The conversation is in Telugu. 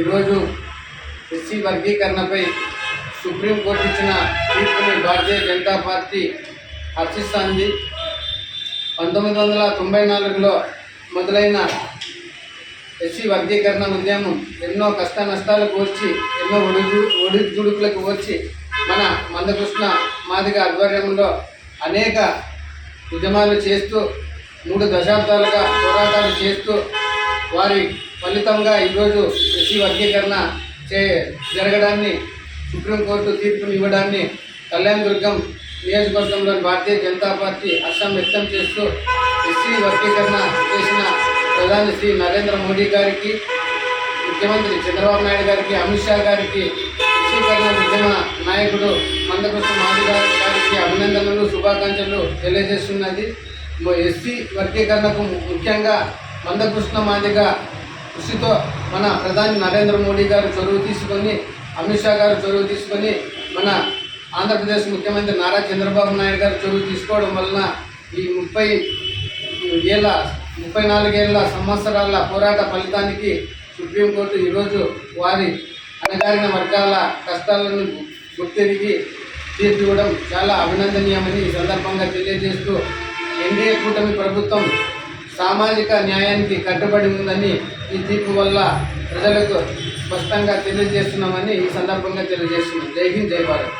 ఈరోజు ఎస్సీ వర్గీకరణపై సుప్రీంకోర్టు ఇచ్చిన తీర్పుని భారతీయ జనతా పార్టీ హర్షిస్తోంది. పంతొమ్మిది వందల తొంభై నాలుగులో మొదలైన ఎస్సీ వర్గీకరణ ఉద్యమం ఎన్నో కష్ట నష్టాలు కోర్చి ఎన్నో ఒడిదు ఒడిదుడుకులకు వచ్చి మన మందకృష్ణ మాదిగ ఆధ్వర్యంలో అనేక ఉద్యమాలు చేస్తూ మూడు దశాబ్దాలుగా పోరాటాలు చేస్తూ వారి ఫలితంగా ఈరోజు ఎస్సీ వర్గీకరణ చే జరగడాన్ని సుప్రీంకోర్టు తీర్పును ఇవ్వడాన్ని కళ్యాణ్ దుర్గం నియోజకవర్గంలోని భారతీయ జనతా పార్టీ హర్షం వ్యక్తం చేస్తూ ఎస్సీ వర్గీకరణ చేసిన ప్రధాని శ్రీ నరేంద్ర మోడీ గారికి ముఖ్యమంత్రి చంద్రబాబు నాయుడు గారికి అమిత్ షా గారికి ఎస్సీకరణ ఉద్యమ నాయకుడు మందకృష్ణ మాది గారికి అభినందనలు శుభాకాంక్షలు తెలియజేస్తున్నది. ఎస్సీ వర్గీకరణకు ముఖ్యంగా మందకృష్ణ మాదిగా కృషితో మన ప్రధాని నరేంద్ర మోడీ గారు చొరవ తీసుకొని అమిత్ షా గారు చొరవ తీసుకొని మన ఆంధ్రప్రదేశ్ ముఖ్యమంత్రి నారా చంద్రబాబు నాయుడు గారు చొరవ తీసుకోవడం వలన ఈ ముప్పై ఏళ్ళ ముప్పై నాలుగేళ్ళ సంవత్సరాల పోరాట ఫలితానికి సుప్రీంకోర్టు ఈరోజు వారి అణగారిన వర్గాల కష్టాలను గుర్తెరిగి తీర్చివ్వడం చాలా అభినందనీయమని ఈ సందర్భంగా తెలియజేస్తూ ఎన్డీఏ కూటమి ప్రభుత్వం సామాజిక న్యాయానికి కట్టుబడి ఉందని ఈ తీర్పు వల్ల ప్రజలకు స్పష్టంగా తెలియజేస్తున్నామని ఈ సందర్భంగా తెలియజేస్తున్నాం. జై హింద్ జై భారత్.